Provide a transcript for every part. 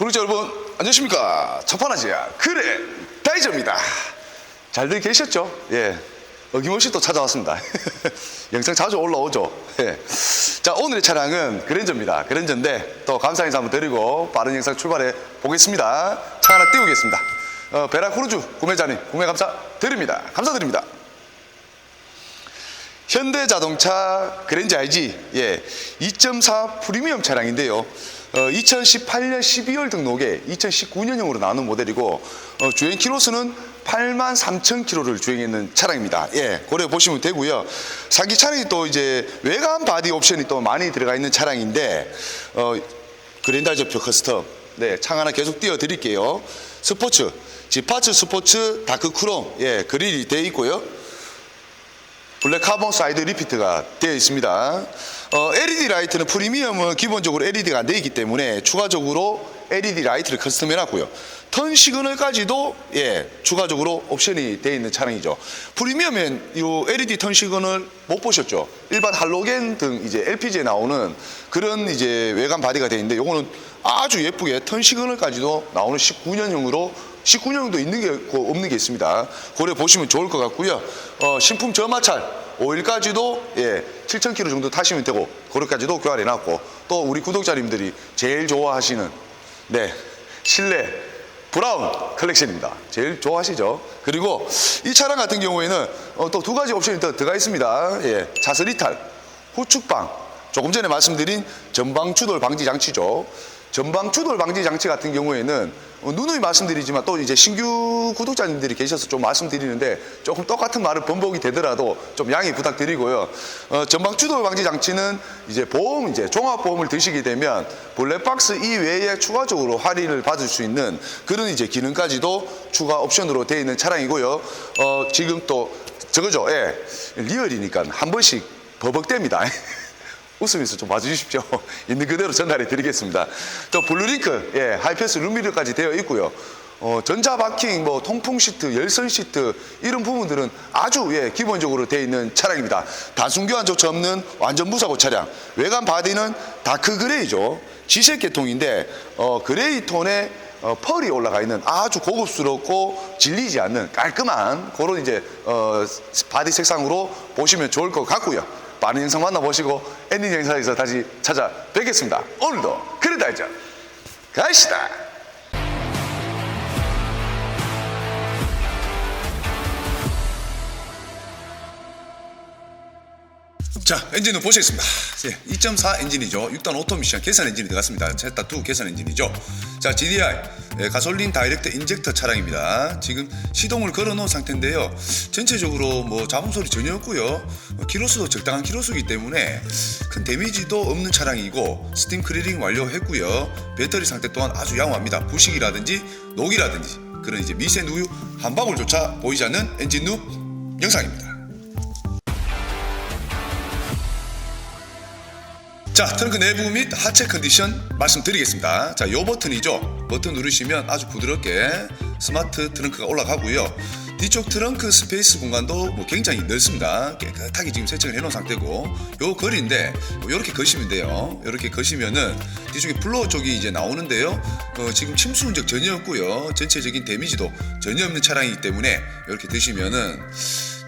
구독자 여러분 안녕하십니까? 첫판아지야. 그래 다이저입니다. 잘들 계셨죠? 예. 어김없이 또 찾아왔습니다. 영상 자주 올라오죠? 예. 자 오늘의 차량은 그랜저입니다. 그랜저인데 또 감사 인사 한번 드리고 빠른 영상 출발해 보겠습니다. 차 하나 띄우겠습니다. 어, 베라 크루즈 구매자님 구매 감사 드립니다. 감사드립니다. 현대자동차 그랜저 IG 예, 2.4 프리미엄 차량인데요. 어, 2018년 12월 등록에 2019년형으로 나오는 모델이고 어, 주행 키로수는 8만 3천 킬로를 주행했는 차량입니다. 예, 고려 보시면 되고요. 상기 차량이 또 이제 외관 바디 옵션이 또 많이 들어가 있는 차량인데 어, 그랜다이저 표 커스텀 네, 창 하나 계속 띄워 드릴게요. 스포츠, 지파츠 스포츠 다크 크롬 예, 그릴이 되어 있고요. 블랙 카본 사이드 리피트가 되어 있습니다. 어, LED 라이트는 프리미엄은 기본적으로 LED가 안 되어 있기 때문에 추가적으로 LED 라이트를 커스텀 해 놨고요. 턴 시그널까지도 예 추가적으로 옵션이 되어 있는 차량이죠. 프리미엄엔 이 LED 턴 시그널 못 보셨죠? 일반 할로겐 등 이제 LPG에 나오는 그런 이제 외관 바디가 되어 있는데 요거는 아주 예쁘게 턴 시그널까지도 나오는 19년형으로 19년도 있는 게 있고 없는 게 있습니다. 고려 보시면 좋을 것 같고요. 어, 신품 저마찰 5일까지도 예, 7,000km 정도 타시면 되고 거기까지도 교환해 놨고 또 우리 구독자님들이 제일 좋아하시는 네 실내 브라운 컬렉션입니다. 제일 좋아하시죠? 그리고 이 차량 같은 경우에는 어, 또두 가지 옵션이 더 들어가 있습니다. 예, 이탈, 후축방, 조금 전에 말씀드린 전방 추돌 방지 장치죠. 전방 추돌 방지 장치 같은 경우에는 어, 누누이 말씀드리지만 또 이제 신규 구독자님들이 계셔서 좀 말씀드리는데 조금 똑같은 말을 번복이 되더라도 좀 양해 부탁드리고요. 어, 전방 추돌 방지 장치는 이제 보험 이제 종합 보험을 드시게 되면 블랙박스 이외에 추가적으로 할인을 받을 수 있는 그런 이제 기능까지도 추가 옵션으로 되어 있는 차량이고요. 어, 지금 또 저거죠. 예. 리얼이니까 한 번씩 버벅댑니다. 웃으면서 좀 봐주십시오. 있는 그대로 전달해 드리겠습니다. 또 블루링크, 예, 하이패스 룸미러까지 되어 있고요. 어, 전자 바킹, 뭐 통풍 시트, 열선 시트 이런 부분들은 아주 예, 기본적으로 되어 있는 차량입니다. 단순 교환조차 없는 완전 무사고 차량. 외관 바디는 다크 그레이죠. 지색 계통인데 어, 그레이 톤의 어, 펄이 올라가 있는 아주 고급스럽고 질리지 않는 깔끔한 그런 이제 어, 바디 색상으로 보시면 좋을 것 같고요. 많은 영상 만나보시고 엔딩 영상에서 다시 찾아뵙겠습니다. 오늘도 그래다이죠. 가시다. 자, 엔진은 보시겠습니다. 예, 2.4 엔진이죠. 6단 오토미션 계산 엔진이 들어갔습니다. 셋다 두 계산 엔진이죠. 자, GDI 예, 가솔린 다이렉트 인젝터 차량입니다. 지금 시동을 걸어 놓은 상태인데요. 전체적으로 뭐 잡음 소리 전혀 없고요. 어, 키로수도 적당한 키로수이기 때문에 큰 데미지도 없는 차량이고 스팀 크리링 완료했고요. 배터리 상태 또한 아주 양호합니다. 부식이라든지 녹이라든지 그런 이제 미세 누유 한 방울조차 보이지 않는 엔진 루 영상입니다. 자, 트렁크 내부 및 하체 컨디션 말씀드리겠습니다. 자, 요 버튼이죠. 버튼 누르시면 아주 부드럽게 스마트 트렁크가 올라가고요. 뒤쪽 트렁크 스페이스 공간도 뭐 굉장히 넓습니다. 깨끗하게 지금 세팅을 해놓은 상태고 요 거리인데 이렇게 거시면 돼요. 이렇게 거시면은 뒤쪽에 플로어 쪽이 이제 나오는데요. 어, 지금 침수 흔적 전혀 없고요. 전체적인 데미지도 전혀 없는 차량이기 때문에 이렇게 드시면은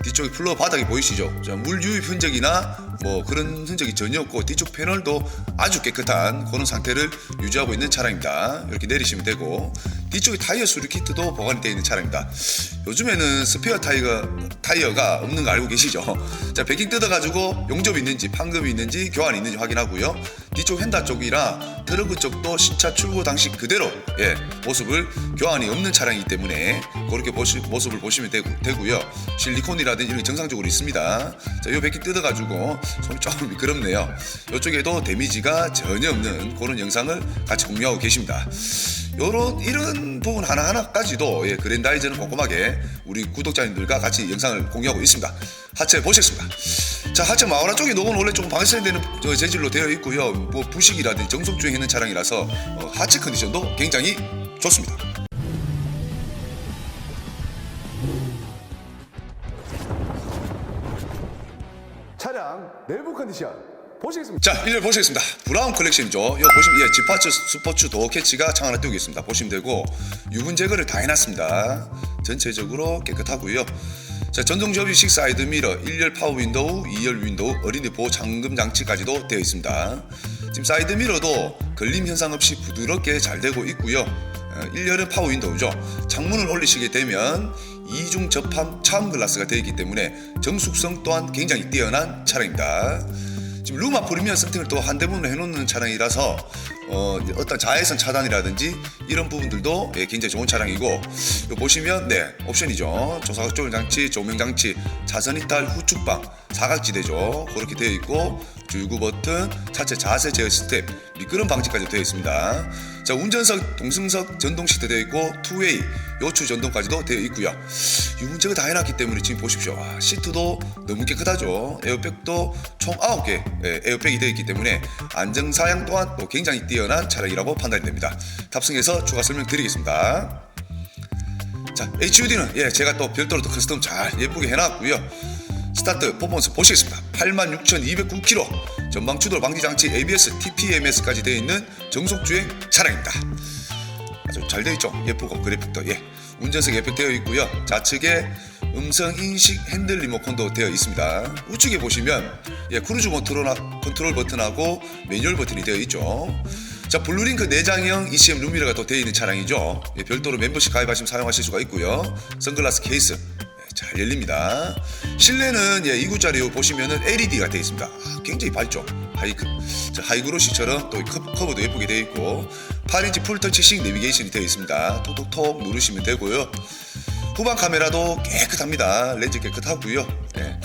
뒤쪽에 플로어 바닥이 보이시죠? 자, 물 유입 흔적이나 뭐 그런 흔적이 전혀 없고 뒤쪽 패널도 아주 깨끗한 그런 상태를 유지하고 있는 차량입니다. 이렇게 내리시면 되고 뒤쪽에 타이어 수리 키트도 보관이 되어 있는 차량입니다. 요즘에는 스페어 타이어, 타이어가 없는 거 알고 계시죠? 자, 베킹 뜯어가지고 용접이 있는지 판금이 있는지 교환이 있는지 확인하고요. 뒤쪽 휀다 쪽이랑 트렁크 쪽도 신차 출고 당시 그대로 예, 모습을 교환이 없는 차량이기 때문에 그렇게 보시, 모습을 보시면 되고, 되고요. 실리콘이라든지 이런 게 정상적으로 있습니다. 자, 이 베킹 뜯어가지고 손이 조금 미끄럽네요. 이쪽에도 데미지가 전혀 없는 그런 영상을 같이 공유하고 계십니다. 요런 이런 부분 하나하나까지도 예, 그랜다이저는 꼼꼼하게 우리 구독자님들과 같이 영상을 공유하고 있습니다. 하체 보셨습니다. 자 하체 마우라 쪽에 녹은 원래 조금 방수해야 되는 저 재질로 되어 있고요. 뭐 부식이라든지 정속 주행 있는 차량이라서 어, 하체 컨디션도 굉장히 좋습니다. 내부 컨디션 보시겠습니다. 자, 1열 보시겠습니다. 브라운 컬렉션이죠. 이거 보시면 예, 지파츠 스포츠 도어 캐치가 창 하나 띄고 있습니다. 보시면 되고 유분 제거를 다 해놨습니다. 전체적으로 깨끗하고요. 자, 전동 접이식 사이드 미러, 1열 파워 윈도우, 2열 윈도우, 어린이 보호 잠금 장치까지도 되어 있습니다. 지금 사이드 미러도 걸림 현상 없이 부드럽게 잘 되고 있고요. 어, 1열은 파워 윈도우죠. 창문을 올리시게 되면 이중 접합 차음 글라스가 되어 있기 때문에 정숙성 또한 굉장히 뛰어난 차량입니다. 지금 루마 프리미엄 세팅을 또 한대문으로 해놓는 차량이라서 어, 어떤 자외선 차단이라든지 이런 부분들도 예, 굉장히 좋은 차량이고 보시면 네 옵션이죠 조사각 조절 장치 조명 장치 자선 이탈 후축방 사각지대죠. 그렇게 되어 있고 줄구 버튼 차체 자세 제어 시스템 미끄럼 방지까지 되어 있습니다. 자 운전석 동승석 전동 시트 되어 있고 투웨이 요추 전동까지도 되어 있고요. 유문제가 다 해놨기 때문에 지금 보십시오. 와, 시트도 너무 깨끗하죠. 에어백도 총 9개 예, 에어백이 되어 있기 때문에 안정사양 또한 또 굉장히 뛰어난 차량이라고 판단이 됩니다. 탑승해서 추가 설명 드리겠습니다. 자 HUD는 예 제가 또 별도로 또 커스텀 잘 예쁘게 해놨고요 스타트 퍼포먼스 보시겠습니다. 86,209km 전방 추돌 방지 장치 ABS, TPMS까지 되어 있는 정속 주행 차량입니다. 아주 잘 되어 있죠? 예쁘고 그래픽도 예. 운전석 예쁘게 되어 있고요. 좌측에 음성 인식 핸들 리모컨도 되어 있습니다. 우측에 보시면 예 크루즈 컨트롤, 컨트롤 버튼하고 매뉴얼 버튼이 되어 있죠. 자 블루링크 내장형 ECM 룸미러가 또 되어 있는 차량이죠. 예, 별도로 멤버십 가입하시면 사용하실 수가 있고요. 선글라스 케이스. 예, 잘 열립니다. 실내는 예, 2구짜리 보시면은 LED가 되어 있습니다. 아, 굉장히 밝죠. 하이크, 자, 하이그로시처럼 또 커- 커버도 예쁘게 되어 있고 8인치 풀터치식 내비게이션이 되어 있습니다. 톡톡톡 누르시면 되고요. 후방 카메라도 깨끗합니다. 렌즈 깨끗하고요. 예,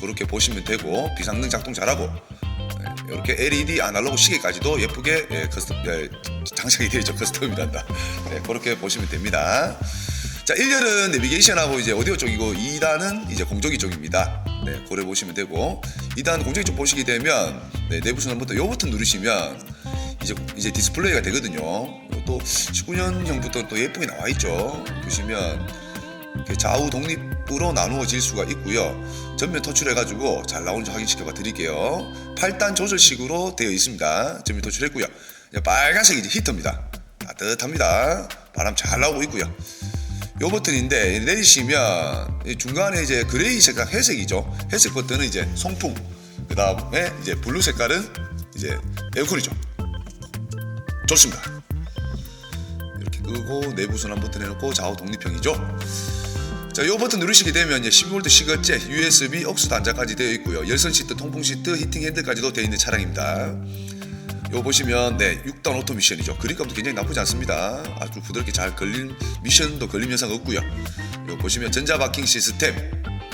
그렇게 보시면 되고 비상등 작동 잘하고 예, 이렇게 LED 아날로그 시계까지도 예쁘게 예, 커스텀 예, 장착이 되어 있죠. 커스텀이란다. 예, 그렇게 보시면 됩니다. 자, 1열은 내비게이션하고 이제 오디오 쪽이고 2단은 이제 공조기 쪽입니다. 네, 고려 보시면 되고 2단 공조기 쪽 보시게 되면 네, 내부 순환부터 요 버튼 누르시면 이제 이제 디스플레이가 되거든요. 또 19년형부터 또 예쁘게 나와 있죠. 보시면 좌우 독립으로 나누어질 수가 있고요. 전면 터출해가지고 잘 나오는지 확인시켜 드릴게요. 8단 조절식으로 되어 있습니다. 전면 터출했고요. 빨간색이 이제 히터입니다. 따뜻합니다. 바람 잘 나오고 있고요. 요 버튼인데 내리시면 이 중간에 이제 그레이 색깔 회색이죠. 회색 버튼은 이제 송풍. 그 다음에 이제 블루 색깔은 이제 에어컨이죠. 좋습니다. 이렇게 끄고 내부 순환 버튼 해놓고 좌우 독립형이죠. 자, 이 버튼 누르시게 되면 이제 12V 시거제, USB, 억수 단자까지 되어 있고요. 열선 시트, 통풍 시트, 히팅 핸들까지도 되어 있는 차량입니다. 요 보시면 네 6단 오토 미션이죠. 그립감도 굉장히 나쁘지 않습니다. 아주 부드럽게 잘 걸린 미션도 걸림 현상 없고요. 요 보시면 전자 바킹 시스템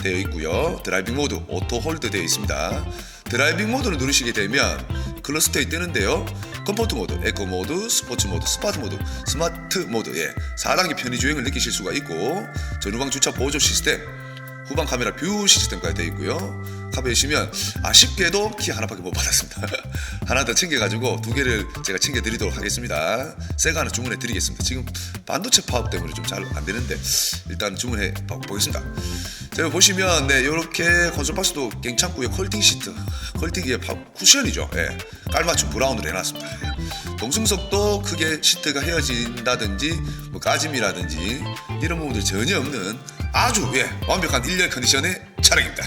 되어 있고요. 드라이빙 모드 오토 홀드 되어 있습니다. 드라이빙 모드를 누르시게 되면 클러스터에 뜨는데요. 컴포트 모드, 에코 모드, 스포츠 모드, 스마트 모드, 스마트 모드 예 4단계 편의 주행을 느끼실 수가 있고 전후방 주차 보조 시스템 후방 카메라 뷰 시스템까지 되어 있고요. 가보시면 아쉽게도 키 하나밖에 못 받았습니다. 하나 더 챙겨가지고 두 개를 제가 챙겨드리도록 하겠습니다. 새거 하나 주문해 드리겠습니다. 지금 반도체 파업 때문에 좀 잘 안 되는데 일단 주문해 보- 보겠습니다. 자, 여기 보시면 네 이렇게 콘솔 박스도 괜찮고요. 컬팅 시트, 컬팅이 파- 쿠션이죠. 예, 깔맞춤 브라운으로 해놨습니다. 동승석도 크게 시트가 헤어진다든지 뭐 까짐이라든지 이런 부분들 전혀 없는 아주 예 완벽한 1열 컨디션의 차량입니다.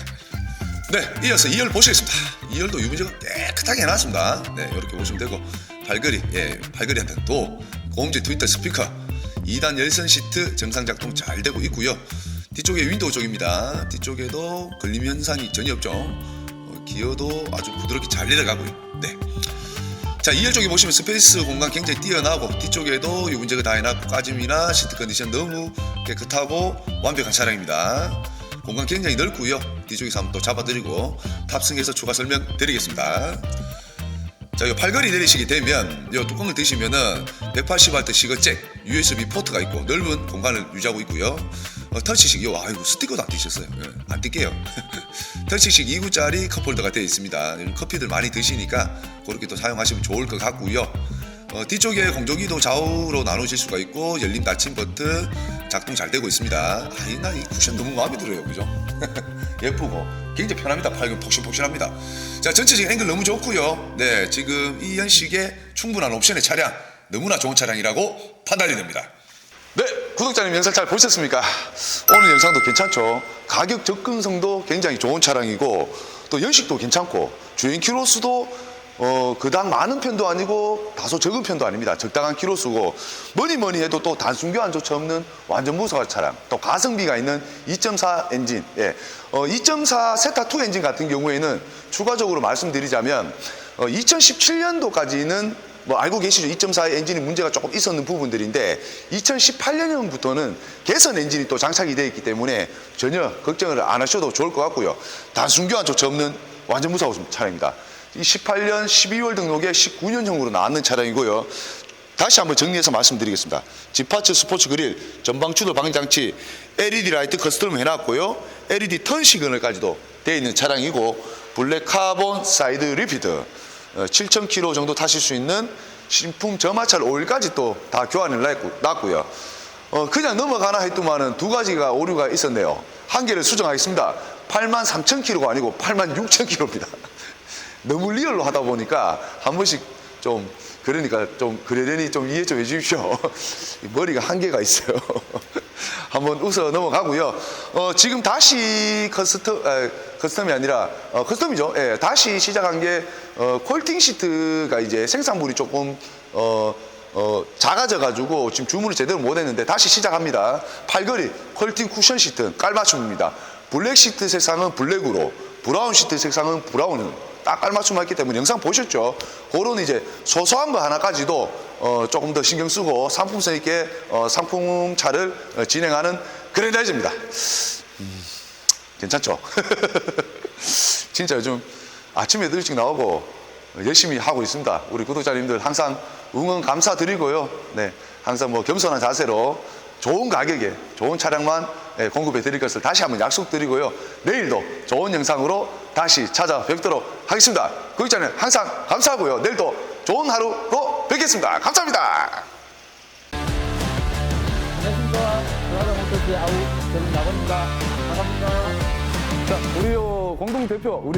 네, 이어서 2열 보시겠습니다. 2열도 유분제가 깨끗하게 해놨습니다. 네, 이렇게 보시면 되고 발걸이, 예, 발걸이한테 또 고음질 트위터 스피커, 2단 열선 시트 정상 작동 잘 되고 있고요. 뒤쪽에 윈도우 쪽입니다. 뒤쪽에도 걸림 현상이 전혀 없죠. 어, 기어도 아주 부드럽게 잘 내려가고요. 네. 자, 2열 쪽에 보시면 스페이스 공간 굉장히 뛰어나고 뒤쪽에도 유분제가 다 해놨고 까짐이나 시트 컨디션 너무 깨끗하고 완벽한 차량입니다. 공간 굉장히 넓고요. 뒤쪽에서 한번 또 잡아드리고 탑승해서 추가 설명 드리겠습니다. 자, 이 팔걸이 내리시게 되면 이 뚜껑을 드시면은 180W 시거잭 USB 포트가 있고 넓은 공간을 유지하고 있고요. 어, 터치식 요 아이고 스티커도 안 띄셨어요. 예, 안 띄게요. 터치식 2구짜리 컵홀더가 되어 있습니다. 커피들 많이 드시니까 그렇게 또 사용하시면 좋을 것 같고요. 어, 뒤쪽에 공조기도 좌우로 나누실 수가 있고 열림 닫힘 버튼 작동 잘 되고 있습니다. 아이 나 이 쿠션 너무 마음에 들어요, 그죠? 예쁘고 굉장히 편합니다. 팔금 폭신폭신합니다. 자 전체적인 앵글 너무 좋고요. 네 지금 이 연식에 충분한 옵션의 차량 너무나 좋은 차량이라고 판단이 됩니다. 네, 구독자님 영상 잘 보셨습니까? 오늘 영상도 괜찮죠? 가격 접근성도 굉장히 좋은 차량이고 또 연식도 괜찮고 주행 키로수도 어, 그닥 많은 편도 아니고 다소 적은 편도 아닙니다. 적당한 키로수고 뭐니 뭐니 해도 또 단순 교환조차 없는 완전 무사한 차량 또 가성비가 있는 2.4 엔진 예. 어, 2.4 세타2 엔진 같은 경우에는 추가적으로 말씀드리자면 어, 2017년도까지는 뭐 알고 계시죠? 2.4의 엔진이 문제가 조금 있었는 부분들인데 2018년부터는 개선 엔진이 또 장착이 되어 있기 때문에 전혀 걱정을 안 하셔도 좋을 것 같고요. 단순 교환 조차 없는 완전 무사고 차량입니다. 이 18년 12월 등록에 19년형으로 나왔는 차량이고요. 다시 한번 정리해서 말씀드리겠습니다. 지파츠 스포츠 그릴, 전방 추돌 방장치, LED 라이트 커스텀 해놨고요. LED 턴 시그널까지도 되어 있는 차량이고 블랙 카본 사이드 리피트 7,000km 정도 타실 수 있는 신품 점화찰 오일까지 또 다 교환을 놨고- 놨고요. 어, 그냥 넘어가나 했더만은 두 가지가 오류가 있었네요. 한 개를 수정하겠습니다. 83,000km가 아니고 86,000km입니다. 너무 리얼로 하다 보니까 한 번씩 좀 그러니까 좀 그러려니 좀 이해 좀 해주십시오. 머리가 한계가 있어요. 한번 웃어 넘어가고요. 어, 지금 다시 커스텀 에, 커스텀이 아니라 어, 커스텀이죠. 예, 다시 시작한 게 어, 콜팅 시트가 이제 생산물이 조금 어, 어, 작아져 가지고 지금 주문을 제대로 못 했는데 다시 시작합니다. 팔걸이 콜팅 쿠션 시트 깔맞춤입니다. 블랙 시트 색상은 블랙으로 브라운 시트 색상은 브라운으로 딱 깔맞춤 했기 때문에 영상 보셨죠? 그런 이제 소소한 거 하나까지도 어, 조금 더 신경 쓰고 상품성 있게 어, 상품차를 어, 진행하는 그랜다이즈입니다. 음, 괜찮죠? 진짜 요즘 아침에 일찍 나오고 열심히 하고 있습니다. 우리 구독자님들 항상 응원 감사드리고요. 네, 항상 뭐 겸손한 자세로 좋은 가격에 좋은 차량만 예, 공급해 드릴 것을 다시 한번 약속드리고요. 내일도 좋은 영상으로 다시 찾아뵙도록 하겠습니다. 구독자님 항상 감사하고요. 내일도 좋은 하루로 뵙겠습니다. 감사합니다. 안녕하십니까. 전화장 아우 저는 나건입니다. 반갑습니다. 자, 우리 요 공동 대표 우리